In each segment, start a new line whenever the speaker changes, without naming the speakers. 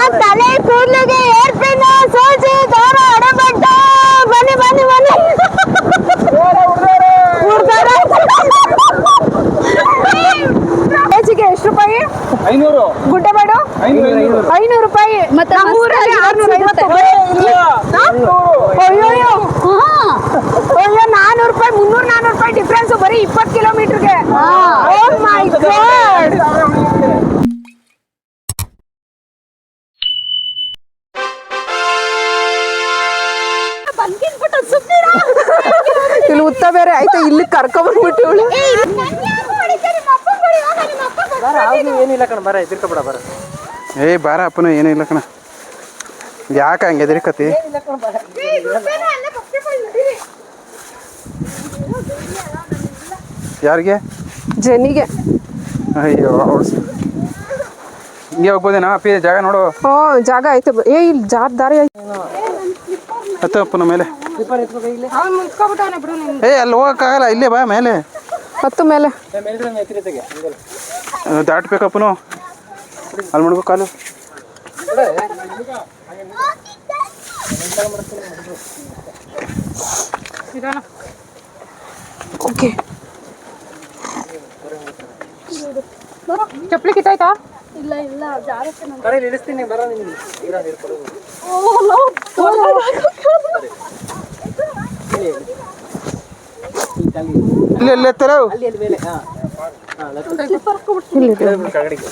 ಆ ತಲೆ ಇಲ್ಲಿ ಕರ್ಕೊಂಡ್ಬಿಟ್ಟು ಇವಳು
ಏನಿಲ್ಲ ಕಣ ಬರ ಎದುರ್ಕೊಬೇಡ ಬರ.
ಏ ಬಾರ ಅಪ್ಪನ ಏನಿಲ್ಲ ಇಲ್ಲ ಕಣ. ಯಾಕೆ ಹಂಗೆ ಕತಿ ಯಾರಿಗೆ?
ಜನಿಗೆ.
ಅಯ್ಯೋ ಹಿಂಗೆ ಹೋಗ್ಬೋದೇನಾ ಅಪ್ಪಿ ಜಾಗ ನೋಡು.
ಹ್ಞೂ ಜಾಗ ಐತೆ ಏ ಇಲ್ಲಿ ಜಾರ್ ದಾರಿ ಐತೆ
ಹತ್ತು ಅಪ್ಪನ ಮೇಲೆ. ಏ ಅಲ್ಲಿ ಹೋಗಕ್ಕಾಗಲ್ಲ ಇಲ್ಲೇ ಬಾ ಮೇಲೆ.
ಹತ್ತು ಮೇಲೆ.
ದಾಟ್ಬೇಕಪ್ಪನು ಅಲ್ಲಿ ಮಾಡ್ಬೇಕು ಕಾಲು.
ಓಕೆ. ಚಪ್ಪಲಿ ಕಿತ್ತಾಯ್ತಾ?
ಇಲ್ಲ ಇಲ್ಲ ಜಾರಕ್ಕೆ ನಾನು
ಬರ ಇಳಿಸ್ತೀನಿ ಬರ ನಿಮ್ಗೆ. ಇಲ್ಲ ಹಿಡ್ಕೊಡು.
ಇಲ್ಲಿ ಎಲ್ಲಿ ಎತ್ತಾರ?
ಅಲ್ಲಿ ಅಲ್ಲಿ ಮೇಲೆ. ಹಾ. ಹಾ ಲತ್ತು.
ಇಲ್ಲಿ
ಇಳಿದ್ಬಿಡು ಕೆಳಗಡೆಗೆ.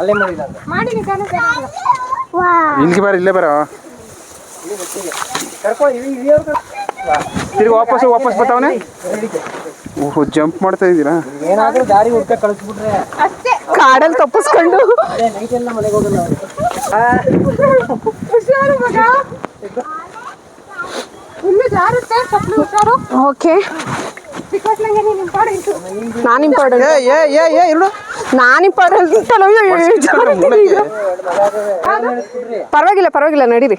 ಅಲ್ಲೇ ಮಾಡಿಲ್ಲ ಅಂತ.
ಇಲ್ಲಿಗೆ ಬಾರ ಇಲ್ಲೇ ಬರ.
ಕರ್ಕೊ ಕರ್ಕೊ.
ತಿರ್ಗಿ ವಾಪಸ್ ವಾಪಸ್ ಬರ್ತಾವನೆ? ಓಹೋ ಜಂಪ್ ಮಾಡ್ತಾ ಇದ್ದೀರಾ?
ಏನಾದ್ರೂ ದಾರಿ ಹುಡ್ಕ ಕಳಿಸ್ಬಿಟ್ರೆ.
ಕಾಡಲ್ಲಿ ತಪ್ಪಿಸ್ಕೊಂಡು.
ನೈಟ್ ಎಲ್ಲ ಮನೆಗೆ ಹೋಗಲ್ಲ ಅವ್ರು.
ಓಕೆ. ನಾನು ಇಂಪಾರ್ಟೆಂಟ್
ಏ ಏ ಏ ಏ ಇರು
ನಾನು ಇಂಪಾರ್ಟೆಂಟ್ ಪರವಾಗಿಲ್ಲ ಪರವಾಗಿಲ್ಲ ನಡೀರಿ.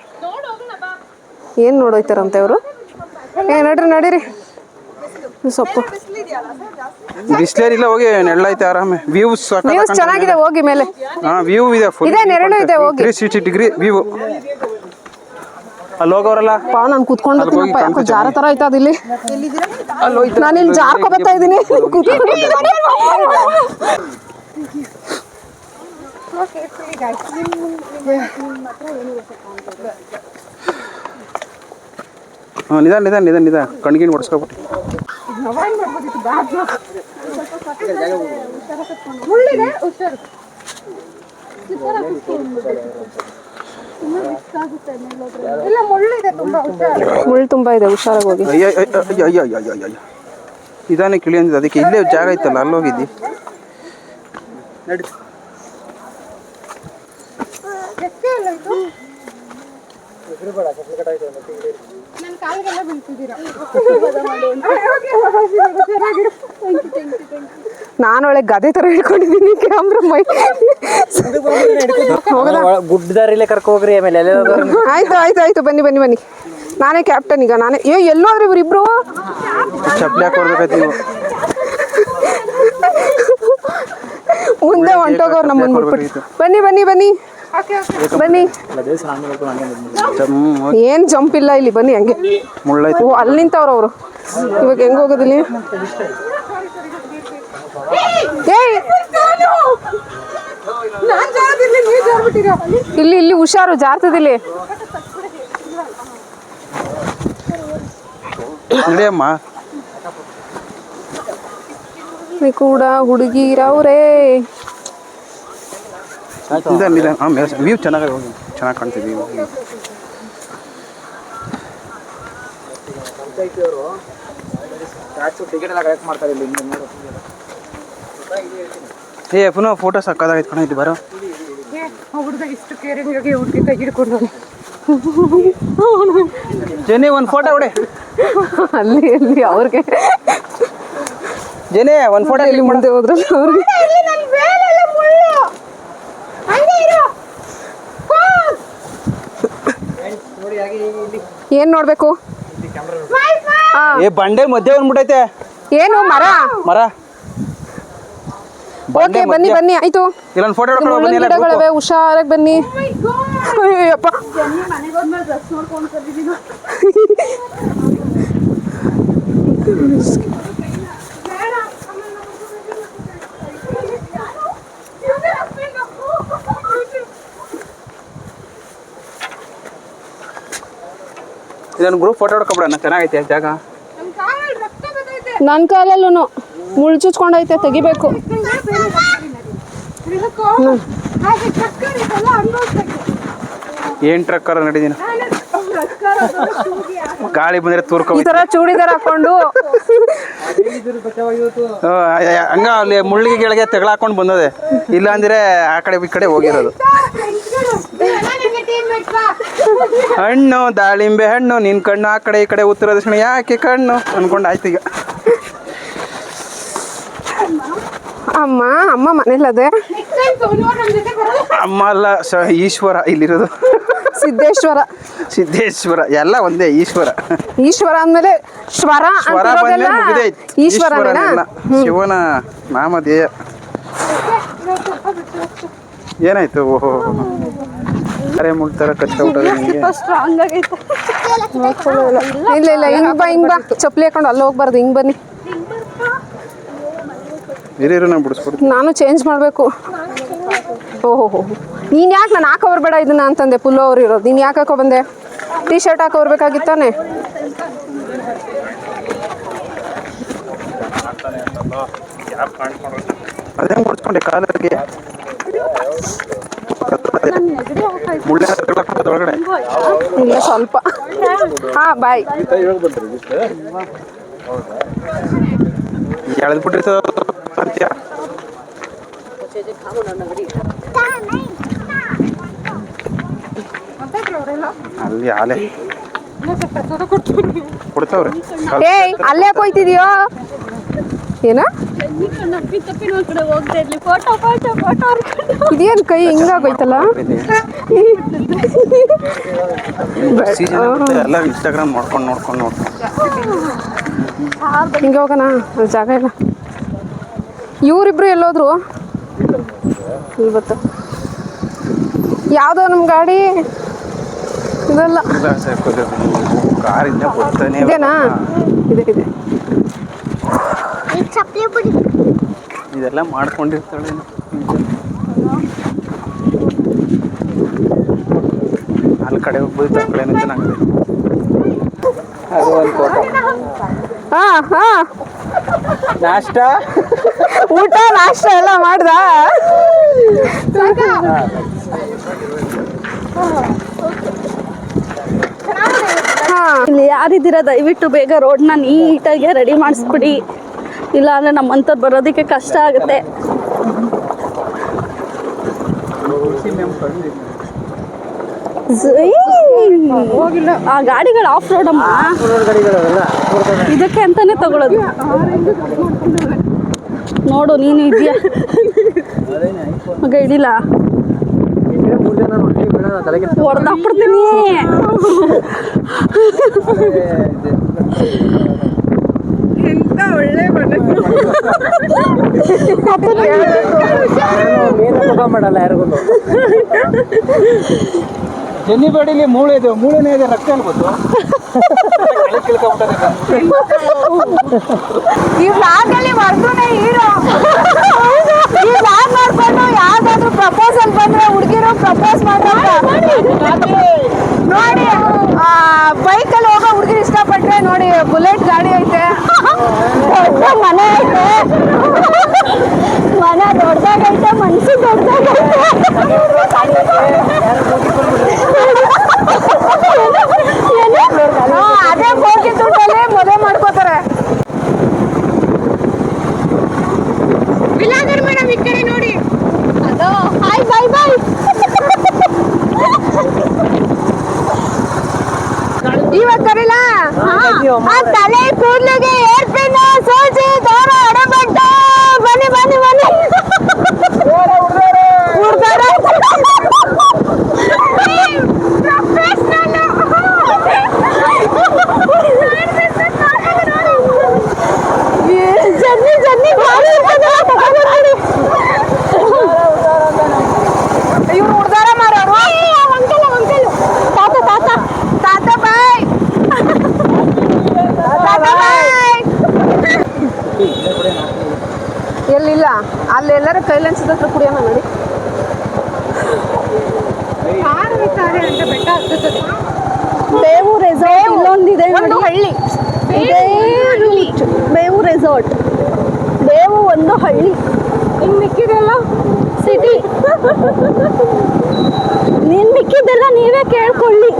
ಏನು ನೋಡೋಯ್ತಾರಂತೆ ಅವರು ಏ ನಡ್ರಿ ನಡೀರಿ. ಸೊಪ್ಪು.
ಬಿಸ್ಲೇರಿಲ್ಲ ಹೋಗಿ ನೆಳ್ಳೈತೆ ಆರಾಮೆ. ವ್ಯೂಸ್
ವ್ಯೂಸ್ ಚೆನ್ನಾಗಿದೆ ಹೋಗಿ ಮೇಲೆ.
ಹಾ ವ್ಯೂ ಇದೆ ಫುಲ್
ಇದೆ, ನೆರಳು ಇದೆ, ಹೋಗಿ.
ತ್ರೀ ಸಿಕ್ಸ್ಟಿ ಡಿಗ್ರಿ ವ್ಯೂ ಅಲ್ಲಿ ಹೋಗೋರಲ್ಲ?
ಪಾ ನಾನು ಕುತ್ಕೊಂಡು ಬರ್ತೀನಪ್ಪ ಯಾಕೋ ಜಾರ ತರ ಆಯ್ತಾ ಅದಿಲ್ಲಿ ನಾನು ಇಲ್ಲಿ ಜಾರ್ಕೊ ಬರ್ತಾ ಇದ್ದೀನಿ.
ನಿಧಾನ ನಿಧಾನ ನಿಧಾನ ನಿಧಾನ. ಕಣ್ಗಿನ್ ಹೊಡ್ಸ್ಕೊಬಿಟ್ಟು
ಮುಳ್ಳು ತುಂಬಾ ಇದೆ ಹುಷಾರಾಗಿ ಹೋಗಿ.
ಅಯ್ಯ ಅಯ್ಯ ಅಯ್ಯ ಅಯ್ಯ ಅಯ್ಯ ಅಯ್ಯ ಅಯ್ಯ. ನಿಧಾನ ಕಿಳಿ ಅಂದಿದ್ದು ಅದಕ್ಕೆ ಇಲ್ಲೇ ಜಾಗ ಐತಲ್ಲ ಅಲ್ಲಿ ಹೋಗಿದ್ದಿ ನಡಿ
ನಾನು ಒಳ್ಳೆ ಗದೆ ತರ ಹಿಡ್ಕೊಂಡಿದ್ದೀನಿ ಕ್ಯಾಮ್ರಾ ಮೈ
ಒಳ- ಗುಡ್ಡ ದಾರಿಲೇ ಕರ್ಕೊ ಹೋಗ್ರಿ ಆಮೇಲೆ ಎಲ್ಲ
ಆಯ್ತು ಆಯ್ತು ಆಯ್ತು ಬನ್ನಿ ಬನ್ನಿ ಬನ್ನಿ. ನಾನೇ ಕ್ಯಾಪ್ಟನ್ ಈಗ ನಾನೇ ಏ ಎಲ್ಲೋದ್ರಿ ಇವ್ರಿಬ್ರು?
ಚಪ್ಪಲಿ ಹಾಕೊಡ್ಬೇಕಾಯ್ತು ನೀವು.
ಮುಂದೆ ಹೊಂಟೋಗೋರು ನಮ್ಮನ್ನು ಬನ್ನಿ ಬನ್ನಿ ಬನ್ನಿ. ಬನ್ನಿ. ಏನ್ ಜಂಪ್ ಇಲ್ಲ ಇಲ್ಲಿ ಬನ್ನಿ ಹಂಗೆ.
ಮುಳ್ಳೈತೆ
ಓ ಅಲ್ಲಿ ನಿಂತವ್ರ ಅವರು. ಇವಾಗ ಹೆಂಗ್ ಹೋಗೋದಿಲ್ಲಿ! ಇಲ್ಲಿ? ಇಲ್ಲಿ ಹುಷಾರು ಜಾರ್ತದಿಲ್ಲಿ ಕೂಡ ಹುಡುಗಿರವ್ರೇ.
ನಿಧಾನ ನಿಧಾನ. ಹಾಂ ವ್ಯೂ ಚೆನ್ನಾಗಿ ಹೋಗಿ. ಚೆನ್ನಾಗಿ ಕಾಣ್ತಿದ್ದೀವಿ
ಟಿಕೆಟ್ ಎಲ್ಲ ಕಲೆಕ್ಟ್ ಮಾಡ್ತಾರೆ ಇಲ್ಲಿ
ಏ ಪುನಃ ಫೋಟೋ ಸಕ್ಕದಾಗೈತೆ ಕಣ ಇದು ಬರೋ. ಜನಿ ಒಂದು ಫೋಟೋ ಹೊಡೆ.
ಅಲ್ಲಿ ಅಲ್ಲಿ ಅವ್ರಿಗೆ.
ಜನೇ ಒಂದು ಫೋಟೋ
ಇಲ್ಲಿ ಮುಂದೆ ಹೋದ್ರೆ ಅವ್ರಿಗೆ. ಏನ್ ನೋಡ್ಬೇಕು? ಆ,
ಏ ಬಂಡೆ ಮಧ್ಯೆ ಬಂದ್ಬಿಟ್ಟೈತೆ
ಏನು ಮರ?
ಮರ.
ಓಕೆ ಬನ್ನಿ ಬನ್ನಿ ಆಯ್ತು.
ಇಲ್ಲ ಫೋಟೋ
ಮುಳ್ಳಿನ ಗಿಡಗಳಿವೆ ಹುಷಾರಾಗಿ ಬನ್ನಿ. ಅಯ್ಯಪ್ಪ
ಮನೆಗೆ ಹೋದ್ಮೇಲೆ ಡ್ರೆಸ್ ನೋಡ್ಕೊಂಡು ಬಂದಿದ್ದೀನಿ
ಇದೊಂದು ಗ್ರೂಪ್ ಫೋಟೋ ಹೊಡ್ಕೊಬಿಡೋಣ. ಚೆನ್ನಾಗೈತೆ ಜಾಗ.
ನನ್ನ ಕಾಲಲ್ಲೂ ಮುಳ್ಳು ಚುಚ್ಕೊಂಡೈತೆ ತೆಗಿಬೇಕು.
ಏನ್ ಟ್ರಕ್ಕರ್ ನಡಿದಿನ? ಗಾಳಿ ಬಂದ್ರೆ ತೂರ್ಕೊ
ಈ ತರ ಚೂಡಿದಾರ್ ಹಾಕೊಂಡು.
ಹಂಗ ಅಲ್ಲಿ ಮುಳ್ಳಿಗೆ ಕೆಳಗೆ ತೆಗಳಾಕೊಂಡು ಬಂದದೆ. ಇಲ್ಲ ಅಂದ್ರೆ ಆ ಕಡೆ ಈ ಕಡೆ ಹೋಗಿರೋದು. ಹಣ್ಣು ದಾಳಿಂಬೆ ಹಣ್ಣು ನಿನ್ ಕಣ್ಣು ಆ ಕಡೆ ಈ ಕಡೆ ಉತ್ತರ ದಕ್ಷಿಣ ಯಾಕೆ ಕಣ್ಣು? ಅನ್ಕೊಂಡು ಆಯ್ತು ಈಗ.
ಅಮ್ಮ ಅಮ್ಮ ಮನೇಲದೆ?
ಅಮ್ಮ ಅಲ್ಲ ಸ ಈಶ್ವರ ಇಲ್ಲಿರೋದು.
ಸಿದ್ದೇಶ್ವರ.
ಸಿದ್ದೇಶ್ವರ ಎಲ್ಲ ಒಂದೇ ಈಶ್ವರ.
ಈಶ್ವರ ಅಂದ್ಮೇಲೆ ಶ್ವರ
ಸ್ವರ ಬಂದ್ಮೇಲೆ
ಅಂತಿರೋದೆಲ್ಲ
ಮುಗಿದೈತೆ
ಈಶ್ವರನೇನಾ
ಈಶ್ವರನೆಲ್ಲ ಶಿವನ ನಾಮಧೇಯ. ಏನಾಯ್ತು? ಓಹೋ. ಅರೆ ಮುಳ್ತರ ಕಚ್ಚ ನಿಮಗೆ?
ಸ್ಟ್ರಾಂಗ್ ಆಗೈತೆ.
ಇಲ್ಲ ಇಲ್ಲ ಹಿಂಗ್ ಬಾ ಹಿಂಗ್ ಬಾ. ಚಪ್ಪಲಿ ಹಾಕೊಂಡು ಅಲ್ಲಿ ಹೋಗ್ಬಾರ್ದು ಹಿಂಗ್ ಬನ್ನಿ.
ಹಿರಿಯರು ನಾವು ಬಿಡಿಸ್ಕೊಡ್ತೀವಿ
ನಾನು ಚೇಂಜ್ ಮಾಡಬೇಕು. ಓಹೋ ಹೋ ನೀನು ಯಾಕೆ ನಾನು ಹಾಕೋ ಬರ್ಬೇಡ ಇದನ್ನ ಅಂತಂದೆ? ಪುಲ್ ಓವರ್ ಇರೋದು. ನೀನು ಯಾಕೆ ಹಾಕೋ ಬಂದೆ? ಟೀ ಶರ್ಟ್ ಹಾಕೋ ಬರ್ಬೇಕಾಗಿತ್ತಾನೆ
ಅದೇ ಮುಡ್ಸ್ಕೊಂಡೆ ಒಳಗಡೆ
ಇಲ್ಲ ಸ್ವಲ್ಪ. ಹಾಂ ಬಾಯ್
ಎಳೆದ್ಬಿಟ್ಟಿರ್ತದ ಅಂತ್ಯ ಅಲ್ಲಿ ಆಲೆ ಕೊಡ್ತಾವ್ರಿ
ಏಯ್ ಅಲ್ಲೇ ಯಾಕೆ ಹೋಯ್ತಿದ್ಯೋ ಏನ? ಇದೇನು ಕೈ ಹಿಂಗಾಗೋಯ್ತಲ್ಲ
ಎಲ್ಲ ಇನ್ಸ್ಟಾಗ್ರಾಮ್ ನೋಡ್ಕೊಂಡು ನೋಡ್ಕೊಂಡು ನೋಡ್ಕೊಂಡು.
ಹಿಂಗೆ ಹೋಗೋಣ ಜಾಗ ಇಲ್ಲ. ಇವರಿಬ್ರು ಎಲ್ಲೋದ್ರು? ಇವತ್ತು ಯಾವುದೋ ನಮ್ಮ ಗಾಡಿ? ಇದಲ್ಲ.
ಕಾರಿಂದ ಬರ್ತಾನೆ
ಇದೇನಾ ಇದೆ ಇದೆ.
ಇದೆಲ್ಲ ಮಾಡ್ಕೊಂಡಿರ್ತಾಳೆ ಅಲ್ಲಿ ಕಡೆ ಹೋಗ್ಬೋದು ಆ ಅಂತ ನಂಗೆ
ಅದು ಒಂದು ಫೋಟೋ
ಹಾ ಹಾ.
ನಾಷ್ಟ?
ಊಟ ನಾಷ್ಟ ಎಲ್ಲ ಮಾಡ್ದ? ಹಾ.
ಇಲ್ಲಿ ಯಾರಿದ್ದೀರಾ ದಯವಿಟ್ಟು ಬೇಗ ರೋಡ್ನ ನೀಟಾಗಿ ರೆಡಿ ಮಾಡಿಸ್ಬಿಡಿ. ಇಲ್ಲ ಅಂದ್ರೆ ನಮ್ಮಂಥದ್ದು ಬರೋದಕ್ಕೆ ಕಷ್ಟ ಆಗುತ್ತೆ. ಆ ಗಾಡಿಗಳು ಆಫ್ ರೋಡ್ ಅಮ್ಮ. ಇದಕ್ಕೆ ಅಂತಾನೆ ತಗೊಳ್ಳೋದು ನೋಡು, ನೀನು ಇದೆಯಾ? ಮಗ ಹಿಡಿಲ್ಲ
ಮೂರು ಜನ ಮನಸ್ಸು ಮುಖ ಮಾಡಲ್ಲ ಯಾರಿಗೂ ಜನ್ನಿ ಬಾಡಿಲಿ ಮೂಳೆ ಇದೆ ಮೂಳೆನೇ ಇದೆ ರಕ್ತ ಅನ್ಬೋದು
ಈ ಬ್ಲಾಗ್ ಅಲ್ಲಿ ವರ್ಧುನೇ ಹೀರೋ ಈ ಬ್ಲಾಗ್ ಮಾಡ್ಕೊಂಡು ಯಾವ್ದಾದ್ರು ಪ್ರಪೋಸಲ್ ಬಂದ್ರೆ ಹುಡುಗಿರು ಪ್ರಪೋಸ್ ಮಾಡ್ತಾರೆ ನೋಡಿ ಬೈಕ್ ಅಲ್ಲಿ ಹೋಗೋ ಹುಡುಗಿರು ಇಷ್ಟಪಟ್ರೆ ನೋಡಿ ಬುಲೆಟ್ ಗಾಡಿ ಐತೆ. ಮನೆ ಐತೆ ಮನೆ ದೊಡ್ಡದಾಗೈತೆ ಮನ್ಸು ದೊಡ್ಡದಾಗೈತೆ. ಅದೇ ಹೋಗಿ ದುಡ್ಡಲ್ಲಿ ಮದುವೆ ಮಾಡ್ಕೋತಾರೆ. ವಿಲಾಗರ್ ಮೇಡಮ್ ಈ ಕಡೆ ನೋಡಿ. ಅದು ಹಾಯ್ ಬಾಯ್ ಬಾಯ್ ಇವಾಗ ಕರೀಲ? ಆ ತಲೆ ಕೂದಲಿಗೆ ಏರ್ ಪಿನ್ ಸೋಜಿ ದಾರ ಅಡಬಡ್ಡ ಬನ್ನಿ ಬನ್ನಿ ಬನ್ನಿ ಹುಡ್ದಾರ ಜರ್ನಿ ಜರ್ನಿ ಭಾರಿ ಇರ್ತದೆ, ತಗೊಂಡು ನೋಡಿ.
ಒಂದಿದೆ
ಒಂದು
ನೋಡಿ.
ಹಳ್ಳಿ
ಇದೇ route. ಬೇವು ರೆಸಾರ್ಟ್ ಬೇವು ಒಂದು ಹಳ್ಳಿ. ಇನ್ ಮಿಕ್ಕಿದೆಲ್ಲ ಸಿಟಿ ನೀನ್ ಮಿಕ್ಕಿದ್ದೆಲ್ಲ ನೀವೇ ಕೇಳ್ಕೊಳ್ಳಿ.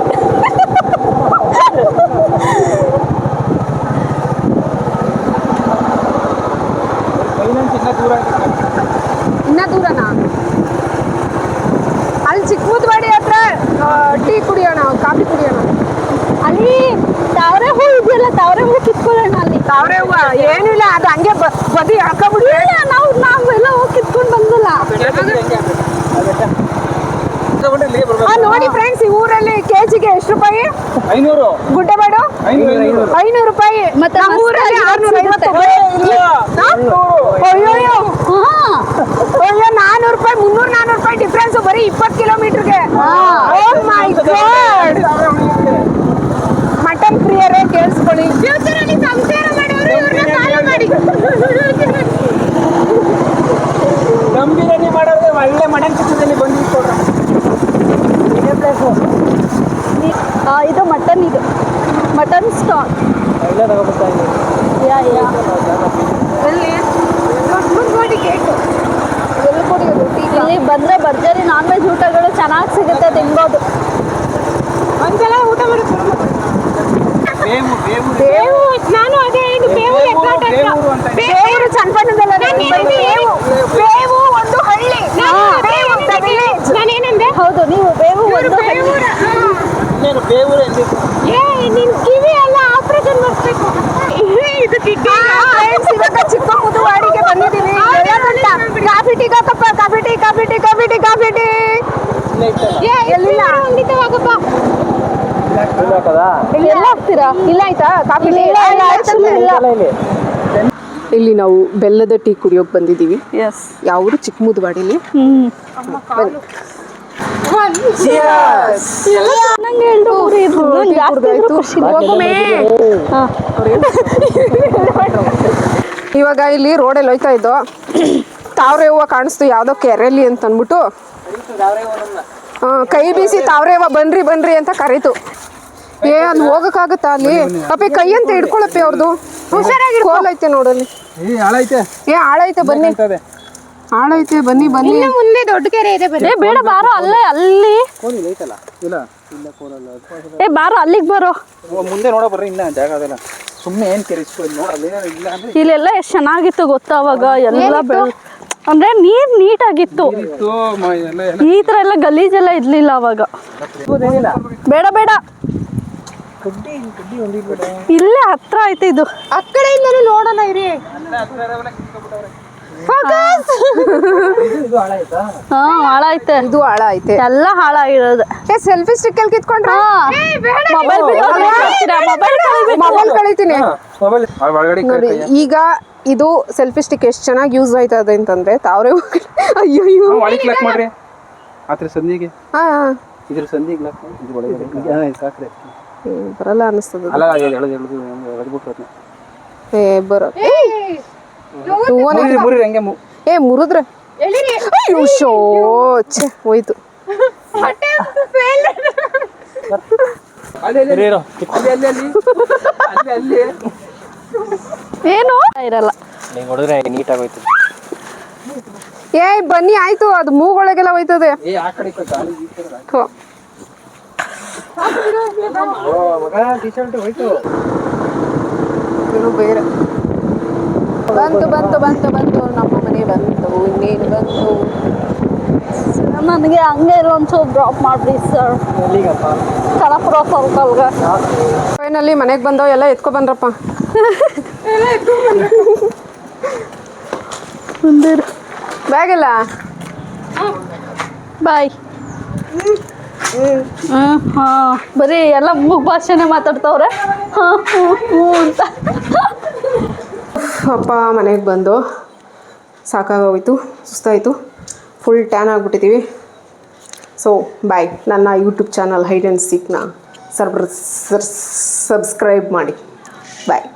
ಇನ್ನೂ
ಇನ್ನ ದೂರನಾ? ಅಲ್ಲಿ ಚಿಕ್ಕಮುದ್ವಾಡಿ ಹತ್ರ ಟೀ ಕುಡಿಯೋಣ, ಕಾಫಿ ಕುಡಿಯೋಣ.
ಅಲ್ಲಿ ತಾವರೆ ಹೂ ಇದೆಯಲ್ಲ, ತಾವರೆ ಹೂ ಅಲ್ಲಿ
ತಾವ್ರೆ ಹೂವ ಏನಿಲ್ಲ ಅದು ಹಂಗೆ ಬದಿ ಹಾಕಬಿಡಿ
ನಾವು ನಾವು ಎಲ್ಲ ಹೋಗಿ ಕಿತ್ಕೊಂಡು ಬಂದಲ್ಲ
ನೋಡಿ ಫ್ರೆಂಡ್ಸ್ ಈ ಊರಲ್ಲಿ ಕೆಜಿಗೆ ಎಷ್ಟು ರೂಪಾಯಿ?
ಐನೂರು.
ಗುಡ್ಡಬಾಡು
ಐನೂರು
ರೂಪಾಯಿ.
ಮತ್ತೆ
ನಮ್ಮ ಊರಲ್ಲಿ ಆರ್ನೂರ ಐವತ್ತು
ಸಿಗುತ್ತೆ.
ಅಯ್ಯೋ ನಾನೂರು ರೂಪಾಯಿ ಮುನ್ನೂರು ನಾನೂರು ರೂಪಾಯಿ ಡಿಫ್ರೆನ್ಸ್ ಬರೀ ಇಪ್ಪತ್ತು ಕಿಲೋಮೀಟರ್ಗೆ. ಮೈ ಗಾಡ್. ಮಟನ್ ಪ್ರಿಯರೇ ಕೇಳಿಸ್ಕೊಳ್ಳಿ ಫ್ಯೂಚರಲ್ಲಿ ಸಂಸಾರ ಮಾಡೋರು ಇವ್ರನ್ನ ಫಾಲೋ ಮಾಡಿ
ದಮ್ ಬಿರಿಯಾನಿ ಮಾಡೋದು ಒಳ್ಳೆ ಮಟನ್ ಚಿತ್ರದಲ್ಲಿ ಬಂದು ಕೊಡ್ರ ಇದೇ ಪ್ಲೇಸು
ಆ, ಇದು ಮಟನ್ ಇದು ಮಟನ್ ಸ್ಟಾಲ್
ಎಲ್ಲ ತಗೊಬರ್ತಾ ಇದ್ದೀವಿ
ಯಾ ಯಾ
ಎಲ್ಲಿ ದೊಡ್ಡ ಗೇಟು ಎಲ್ಲಿ ಕುಡಿಯೋದು ಟೀ
ಇಲ್ಲಿ ಬಂದ್ರೆ ಭರ್ಜರಿ ನಾನ್ ವೆಜ್ ಊಟಗಳು ಚೆನ್ನಾಗಿ ಸಿಗುತ್ತೆ ತಿನ್ಬೋದು
ಒಂದ್ಸಲ ಊಟ ಮಾಡಿ
ಬೇವು
ನಾನು ಅದೇ ಇದು ಬೇವು
ಬೇವು, ಬೇವೂರು ಅಂತ
ಬೇವು ಚನ್ನಪಟ್ಟಣದಲ್ಲ ಬೇವು ಬೇವು ಒಂದು ಹಳ್ಳಿ ಬೇವು. ನಾನೇನಂದೆ
ಹೌದು ನೀವು ಬೇವು ಒಂದು ಹಳ್ಳಿ
ಬೇವೂರು
ಏ ನಿನ್ ಕಿವಿ ಎಲ್ಲ ಆಪರೇಷನ್ ಮಾಡಿಸ್ಬೇಕು ಇದು ಕಿಟ್ಟಿ ಇವಾಗ ಚಿಕ್ಕ ಮುದುವಾಡಿಗೆ ಬಂದಿದ್ದೀವಿ coffee tea coffee tea coffee tea coffee tea coffee tea
ಇತ್ತಲ್ಲ
ಎಲ್ಲಿಲ್ಲ
ಇಲ್ಲ
ಎಲ್ಲ ಹೋಗ್ತೀರಾ
ಆಯ್ತಾ? ಕಾಫಿ ನಾವು ಬೆಲ್ಲದ ಟೀ ಕುಡಿಯೋಕೆ ಬಂದಿದ್ದೀವಿ.
ಎಸ್
ಯಾವರು ಚಿಕ್ಕಮುದ್ವಾಡಿಲಿ.
ಖುಷಿ ಇಲ್ಲ. ಹಾ.
ಇವಾಗ ಇಲ್ಲಿ ರೋಡಲ್ಲಿ ಹೋಯ್ತಾ ಇದ್ದೋ ತಾವ್ರೆ ಹೂವ ಕಾಣಿಸ್ತು ಯಾವುದೋ ಕೆರೆಲಿ ಅಂತ ಅಂದ್ಬಿಟ್ಟು ಆ, ಕೈ ಬೀಸಿ ತಾವ್ರೆ ಹೂವ ಬನ್ರಿ ಬನ್ರಿ ಅಂತ ಕರೀತು. ಏ ಅಲ್ಲಿ ಹೋಗಕ್ಕಾಗತ್ತಾ ಅಲ್ಲಿ? ಅಪ್ಪಿ ಕೈ ಅಂತ ಹಿಡ್ಕೊಳಪ್ಪಿ ಅವ್ರದ್ದು ಹುಷಾರಾಗಿ ಕೋಲ್ ಐತೆ ನೋಡಲ್ಲಿ.
ಏ ಹಾಳೈತೆ
ಏ ಆಳೈತೆ ಬನ್ನಿ.
ಹಾಳೈತೆ
ಆಳೈತೆ ಬನ್ನಿ ಬನ್ನಿ. ಮುಂದೆ ದೊಡ್ಡ ಕೆರೆ ಇದೆ
ಏ ಬೇಡ ಬಾರೋ ಅಲ್ಲೇ ಅಲ್ಲಿ.
ಕೋಲಿ ಐತಲ್ಲ? ಇಲ್ಲ ಇಲ್ಲ ಕೋಲಲ್ಲ
ಏ ಬಾರೋ ಅಲ್ಲಿಗೆ ಬರೋ.
ಮುಂದೆ ನೋಡೋ ಬರ್ರಿ ಇನ್ನ ಜಾಗ ಅದಲ್ಲ. ಸುಮ್ಮನೆ ಏನು ಕೆರಿಸ್ಕೊಳ್ಳಿ ನೋಡಲ್ಲ ಇಲ್ಲ ಅಂದ್ರೆ
ಇಲ್ಲೆಲ್ಲ ಎಷ್ಟು ಚೆನ್ನಾಗಿತ್ತು ಗೊತ್ತಾ ಅವಾಗ? ಎಲ್ಲ ಬೆಳ ಅಂದ್ರೆ ನೀರ್ ನೀಟಾಗಿತ್ತು. ಈ ತರ ಎಲ್ಲ ಗಲೀಜೆಲ್ಲ ಇರ್ಲಿಲ್ಲ ಅವಾಗ. ಬೇಡ ಬೇಡ. ಇಲ್ಲೇ ಹತ್ರ ಐತೆ ಇದು.
ಆ ಕಡೆಯಿಂದಲೂ ನೋಡೋಣ ಇರಿ.
ಇದು ಹಾ
ಹಾ ಐತೆ.
ಇದು ಹಾಳ ಐತೆ.
ಎಲ್ಲ ಹಾಳಾಗಿರೋದು
ಏ ಸೆಲ್ಫಿ ಸ್ಟಿಕ್ ಅಲ್ಲಿ ಕಿತ್ಕೊಂಡ್ರೆ?
ಮೊಬೈಲ್ ಮೊಬೈಲ್
ಮೊಬೈಲ್ ಕಳಿತೀನಿ. ನೋಡಿ ಈಗ ಇದು ಸೆಲ್ಫಿ ಸ್ಟಿಕ್ ಎಷ್ಟು ಚೆನ್ನಾಗಿ ಯೂಸ್ ಆಯ್ತದೆ ಅಂತಂದ್ರೆ ತಾವ್ರೆ ಅಯ್ಯೋ ಅಯ್ಯೋ
ಒಳಗೆ ಕ್ಲಾಕ್ ಮಾಡ್ರಿ. ಆತ್ರ ಸಂಧಿಗೆ
ಹಾ
ಇದ್ರ ಸಂಧಿಗೆ ಕ್ಲಾಕ್ ಇದು ಹಾಕ್ರಿ
ಏ, ಬರಲ್ಲ ಅನಿಸ್ತದೆ
ಅಲ್ಲ ಅದು ಎಳೆದು ಎಳೆದು ಎಳೆದ್ಬಿಟ್ರು ಅದನ್ನ.
ಏ ಬರೋ
ಮುರಿರಿ ಮುರಿರಿ ಹಂಗೆ ಮು
ಏ ಮುರಿದ್ರೆ? ಅಯ್ಯೋ ಶೋ ಛೆ ಹೋಯ್ತು.
ಅಲ್ಲಿ ಅಲ್ಲಿ ಇರೋ. ಅಲ್ಲಿ ಅಲ್ಲಿ ಅಲ್ಲಿ. ಅಲ್ಲಿ ಅಲ್ಲಿ.
ಏನು? ಇರಲ್ಲ.
ಹಿಂಗೆ ಹೊಡೆದ್ರೆ ನೀಟಾಗೋಯ್ತು
ಏ ಬನ್ನಿ ಆಯ್ತು ಅದು ಮೂಗೊಳಗೆಲ್ಲ ಹೋಯ್ತದೆ.
ಏ ಆ ಕಡೆ ಈ ಕಡೆ ಗಾಳಿ ಈ ಕಡೆ.
ಥು.
ಓ, ಮಗ ಟಿ ಶರ್ಟ್ ಹೋಯ್ತು
ಇದು ಬೇರೆ. ಬಂತು ಬಂತು ಬಂತು ಬಂತು. ನಮ್ಮ ಮನೆ ಬಂತು ಇನ್ನೇನು ಬಂತು?
ನನಗೆ ಹಂಗೆ ಒಂಚೂರು ಡ್ರಾಪ್ ಮಾಡಿ ಸರ್ ಕನಪುರ ಸರ್ಕಲ್ಗೆ
ಫೈನಲ್ಲಿ ಮನೆಗೆ ಬಂದವ ಎಲ್ಲ ಎತ್ಕೊ ಬಂದ್ರಪ್ಪ.
ಬ್ಯಾಗಲ್ಲ
ಬ್ಯಾಗ್ ಇಲ್ಲ
ಬಾಯ್ ಬರೀ ಎಲ್ಲ ಮೂಗ್ ಭಾಷೆನೆ ಮಾತಾಡ್ತವ್ರೆ. ಅಂತ.
ಅಪ್ಪ ಮನೆಗೆ ಬಂದು ಸಾಕಾಗೋಯ್ತು, ಸುಸ್ತಾಯಿತು. ಫುಲ್ ಟ್ಯಾನ್ ಆಗಿಬಿಟ್ಟಿದ್ದೀವಿ ಸೊ ಬಾಯ್ ನನ್ನ ಯೂಟ್ಯೂಬ್ ಚಾನಲ್ ಹೈಡ್ ಆ್ಯಂಡ್ ಸೀಕ್ನ ಸರ್ ಸಬ್ಸ್ಕ್ರೈಬ್ ಮಾಡಿ. ಬಾಯ್